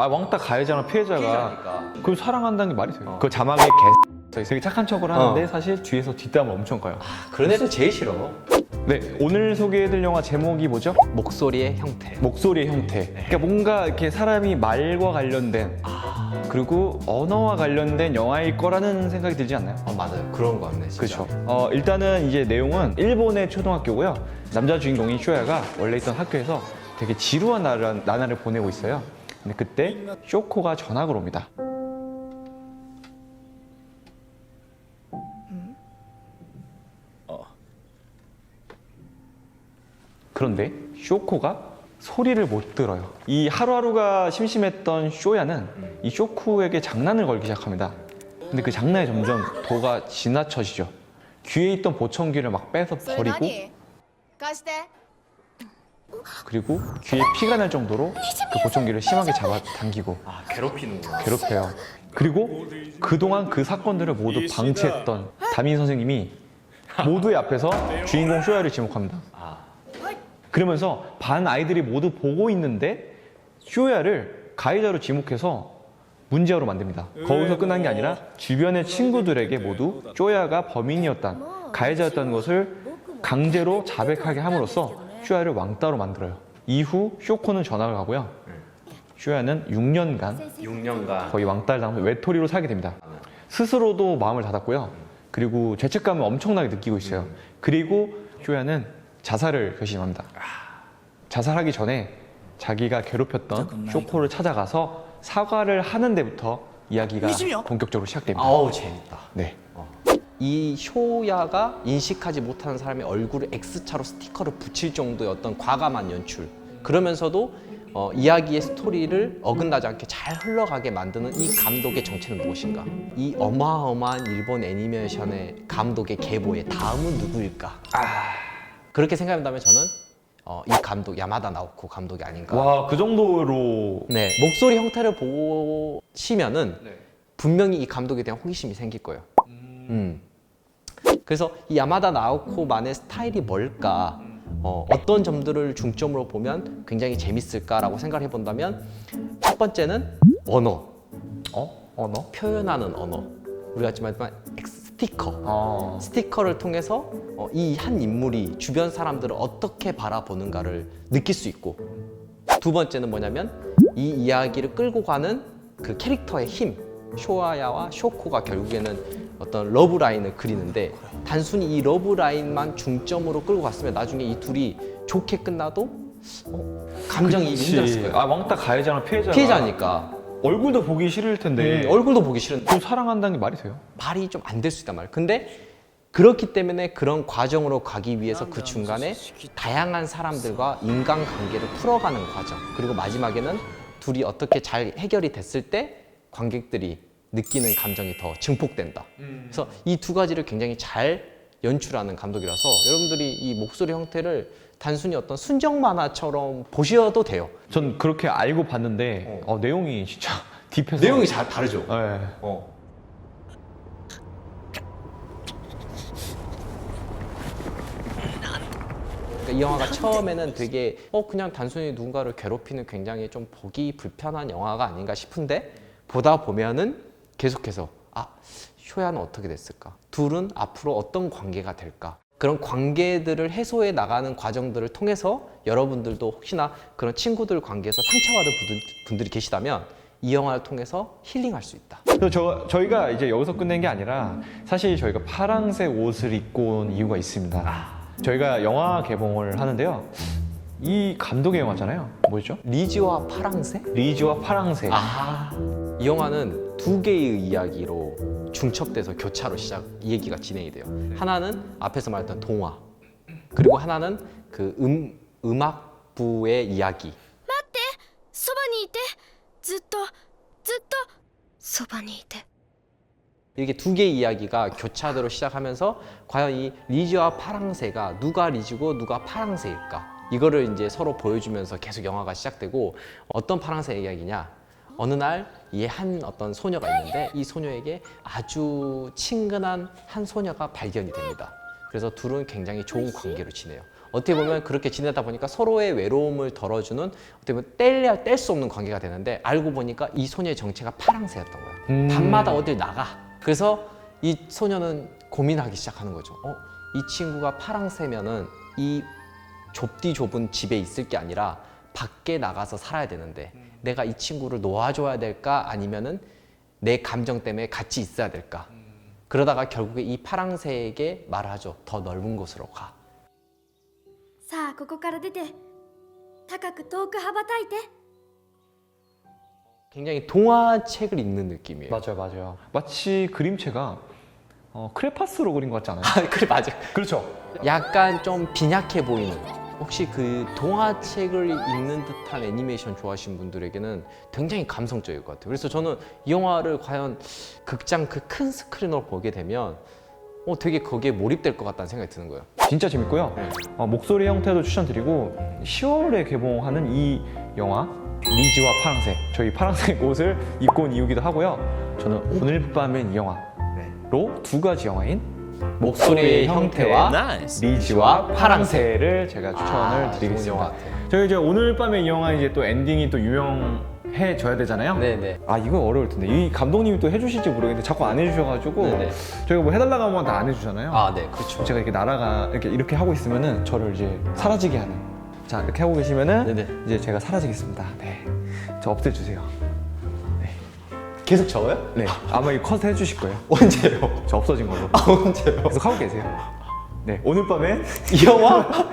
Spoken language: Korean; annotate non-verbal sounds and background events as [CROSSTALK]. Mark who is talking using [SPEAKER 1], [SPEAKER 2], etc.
[SPEAKER 1] 아 왕따 가해자랑 피해자가
[SPEAKER 2] 피해자니까.
[SPEAKER 1] 그럼 사랑한다는 게 말이 돼요?
[SPEAKER 2] 어.
[SPEAKER 1] 그 자막에 개 되게 착한 척을 하는데
[SPEAKER 2] 어.
[SPEAKER 1] 사실 뒤에서 뒷담을 엄청 까요.
[SPEAKER 2] 그런 애들 제일 싫어.
[SPEAKER 1] 네 오늘 소개해드릴 영화 제목이 뭐죠?
[SPEAKER 2] 목소리의 형태.
[SPEAKER 1] 목소리의 형태. 그러니까 뭔가 이렇게 사람이 말과 관련된 그리고 언어와 관련된 영화일 거라는 생각이 들지 않나요?
[SPEAKER 2] 어, 맞아요. 그런 거 같네. 진짜.
[SPEAKER 1] 그렇죠. 어, 일단은 이제 내용은 일본의 초등학교고요. 남자 주인공인 쇼야가 원래 있던 학교에서 되게 지루한 나라, 나날을 보내고 있어요. 근데 그때 쇼코가 전학을 옵니다. 어. 그런데 쇼코가 소리를 못 들어요. 이 하루하루가 심심했던 쇼야는 이 쇼쿠에게 장난을 걸기 시작합니다. 근데 그 장난이 점점 도가 지나쳐지죠. 귀에 있던 보청기를 막 빼서
[SPEAKER 3] それ
[SPEAKER 1] 버리고
[SPEAKER 3] 何貸して
[SPEAKER 1] 그리고 귀에 피가 날 정도로 그 보청기를 심하게 잡아당기고
[SPEAKER 2] 아 괴롭히는구나.
[SPEAKER 1] 괴롭혀요. 그리고 그동안 그 사건들을 모두 방치했던 담임 선생님이 모두의 앞에서 주인공 쇼야를 지목합니다.
[SPEAKER 2] 아
[SPEAKER 1] 그러면서 반 아이들이 모두 보고 있는데 쇼야를 가해자로 지목해서 문제아로 만듭니다. 거기서 끝난 게 아니라 주변의 친구들에게 모두 쇼야가 범인이었단 가해자였다는 것을 강제로 자백하게 함으로써 쇼야를 왕따로 만들어요. 이후 쇼코는 전학을 가고요. 쇼야는 6년간
[SPEAKER 2] 6년간.
[SPEAKER 1] 거의 왕따를 당하면서 외톨이로 살게 됩니다. 스스로도 마음을 닫았고요. 그리고 죄책감을 엄청나게 느끼고 있어요. 그리고 쇼야는 자살을 결심합니다. 자살하기 전에 자기가 괴롭혔던 쇼코를 찾아가서 사과를 하는 데부터 이야기가 본격적으로 시작됩니다.
[SPEAKER 2] 아우 재밌다.
[SPEAKER 1] 네.
[SPEAKER 2] 이 쇼야가 인식하지 못하는 사람의 얼굴에 X차로 스티커를 붙일 정도의 어떤 과감한 연출. 그러면서도 어, 이야기의 스토리를 어긋나지 않게 잘 흘러가게 만드는 이 감독의 정체는 무엇인가? 이 어마어마한 일본 애니메이션의 감독의 계보의 다음은 누구일까? 그렇게 생각한다면 저는 어, 이 감독 야마다 나오코 감독이 아닌가.
[SPEAKER 1] 와, 그 정도로
[SPEAKER 2] 네, 목소리 형태를 보시면은 분명히 이 감독에 대한 호기심이 생길 거예요. 음. 그래서 이 야마다 나오코만의 스타일이 뭘까? 어, 어떤 점들을 중점으로 보면 굉장히 재밌을까라고 생각을 해본다면 첫 번째는 언어,
[SPEAKER 1] 어? 언어?
[SPEAKER 2] 표현하는 언어. 우리가 했지만 스티커.
[SPEAKER 1] 어.
[SPEAKER 2] 스티커를 통해서 이한 인물이 주변 사람들을 어떻게 바라보는가를 느낄 수 있고 두 번째는 뭐냐면 이 이야기를 끌고 가는 그 캐릭터의 힘 쇼아야와 쇼코가 결국에는 어떤 러브 라인을 그리는데 단순히 이 러브 라인만 중점으로 끌고 갔으면 나중에 이 둘이 좋게 끝나도 어, 감정이 힘들었을 거예요.
[SPEAKER 1] 아, 왕따 가해자랑 피해자가
[SPEAKER 2] 피해자니까.
[SPEAKER 1] 얼굴도 보기 싫을 텐데.
[SPEAKER 2] 음, 얼굴도 보기 싫은데
[SPEAKER 1] 그 사랑한다는 게 말이 돼요?
[SPEAKER 2] 말이 좀 안 될 수 있단 말이에요. 근데 그렇기 때문에 그런 과정으로 가기 위해서 그 중간에 다양한 사람들과 인간관계를 풀어가는 과정. 그리고 마지막에는 둘이 어떻게 잘 해결이 됐을 때 관객들이 느끼는 감정이 더 증폭된다. 그래서 이 두 가지를 굉장히 잘 연출하는 감독이라서 여러분들이 이 목소리 형태를 단순히 어떤 순정 만화처럼 보셔도 돼요.
[SPEAKER 1] 전 그렇게 알고 봤는데 어, 내용이 진짜 [LAUGHS] 딥해서
[SPEAKER 2] 내용이 잘 다르죠.
[SPEAKER 1] 네.
[SPEAKER 2] 어. 그러니까 이 영화가 처음에는 되게 어 그냥 단순히 누군가를 괴롭히는 굉장히 좀 보기 불편한 영화가 아닌가 싶은데 보다 보면은 계속해서 아 쇼야는 어떻게 됐을까? 둘은 앞으로 어떤 관계가 될까? 그런 관계들을 해소해 나가는 과정들을 통해서 여러분들도 혹시나 그런 친구들 관계에서 상처받은 분들- 분들이 계시다면 이 영화를 통해서 힐링할 수 있다.
[SPEAKER 1] 저, 저희가 이제 여기서 끝낸 게 아니라 사실 저희가 파랑색 옷을 입고 온 이유가 있습니다. 저희가 영화 개봉을 하는데요. 이 감독의 영화잖아요. 뭐였죠?
[SPEAKER 2] 리지와 파랑새?
[SPEAKER 1] 리즈와 파랑색.
[SPEAKER 2] 아, 이 영화는 두 개의 이야기로 중첩돼서 교차로 시작 이 얘기가 진행이 돼요. 하나는 앞에서 말했던 동화, 그리고 하나는 그 음, 음악부의 이야기.
[SPEAKER 3] そばにいてずっとずっとそばにいて
[SPEAKER 2] 이렇게 두 개의 이야기가 교차대로 시작하면서 과연 이 리즈와 파랑새가 누가 리즈고 누가 파랑새일까? 이거를 이제 서로 보여주면서 계속 영화가 시작되고 어떤 파랑새 이야기냐? 어느 날 이 한 어떤 소녀가 있는데 이 소녀에게 아주 친근한 한 소녀가 발견이 됩니다. 그래서 둘은 굉장히 좋은 관계로 지내요. 어떻게 보면 그렇게 지내다 보니까 서로의 외로움을 덜어주는 어떻게 보면 뗄래야 뗄 수 없는 관계가 되는데 알고 보니까 이 소녀의 정체가 파랑새였던 거예요.
[SPEAKER 1] 음.
[SPEAKER 2] 밤마다 어딜 나가. 그래서 이 소녀는 고민하기 시작하는 거죠. 어, 이 친구가 파랑새면은 이 좁디 좁은 집에 있을 게 아니라 밖에 나가서 살아야 되는데 내가 이 친구를 놓아줘야 될까 아니면은 내 감정 때문에 같이 있어야 될까 그러다가 결국에 이 파랑새에게 말을 하죠 더 넓은 곳으로 가
[SPEAKER 3] さあここから出て高く遠く羽ばたいて
[SPEAKER 2] 굉장히 동화책을 읽는 느낌이에요
[SPEAKER 1] 맞아요, 맞아요. 마치 그림체가 어, 크레파스로 그린 것 같지 않아요?
[SPEAKER 2] 아, 그래 맞아
[SPEAKER 1] 그렇죠.
[SPEAKER 2] 약간 좀 빈약해 보이는 혹시 그 동화책을 읽는 듯한 애니메이션 좋아하시는 분들에게는 굉장히 감성적일 것 같아요. 그래서 저는 이 영화를 과연 극장 그 큰 스크린으로 보게 되면 어, 되게 거기에 몰입될 것 같다는 생각이 드는 거예요.
[SPEAKER 1] 진짜 재밌고요. 어, 목소리 형태도 추천드리고 10월에 개봉하는 이 영화 리즈와 파랑새 저희 파랑색 [LAUGHS] 옷을 입고 온 이유기도 하고요. 저는 오늘 밤엔 이 영화로 두 가지 영화인
[SPEAKER 2] 목소리의 형태와
[SPEAKER 1] 리즈와 파랑새를 제가 추천을
[SPEAKER 2] 아, 좋은
[SPEAKER 1] 드리겠습니다.
[SPEAKER 2] 영화 같아요.
[SPEAKER 1] 저희 이제 오늘 밤에 이 영화 이제 또 엔딩이 또 유명해져야 되잖아요.
[SPEAKER 2] 네네.
[SPEAKER 1] 아 이건 어려울 텐데 이 감독님이 또 해주실지 모르겠는데 자꾸 안 해주셔가지고
[SPEAKER 2] 네네.
[SPEAKER 1] 저희가 뭐 해달라고 하면 다 안 해주잖아요.
[SPEAKER 2] 아, 네, 그렇죠.
[SPEAKER 1] 제가 이렇게 날아가 이렇게 이렇게 하고 있으면은 저를 이제 사라지게 하는. 자 이렇게 하고 계시면은
[SPEAKER 2] 네네.
[SPEAKER 1] 이제 제가 사라지겠습니다. 네, 저 없애주세요.
[SPEAKER 2] 계속 적어요?
[SPEAKER 1] 네. 아마 이거 컷 해주실 거예요. [LAUGHS]
[SPEAKER 2] 언제요?
[SPEAKER 1] 저 없어진 걸로.
[SPEAKER 2] 아, 언제요?
[SPEAKER 1] 계속 하고 계세요. 네. 오늘 밤에 [LAUGHS]
[SPEAKER 2] 이 영화? [LAUGHS]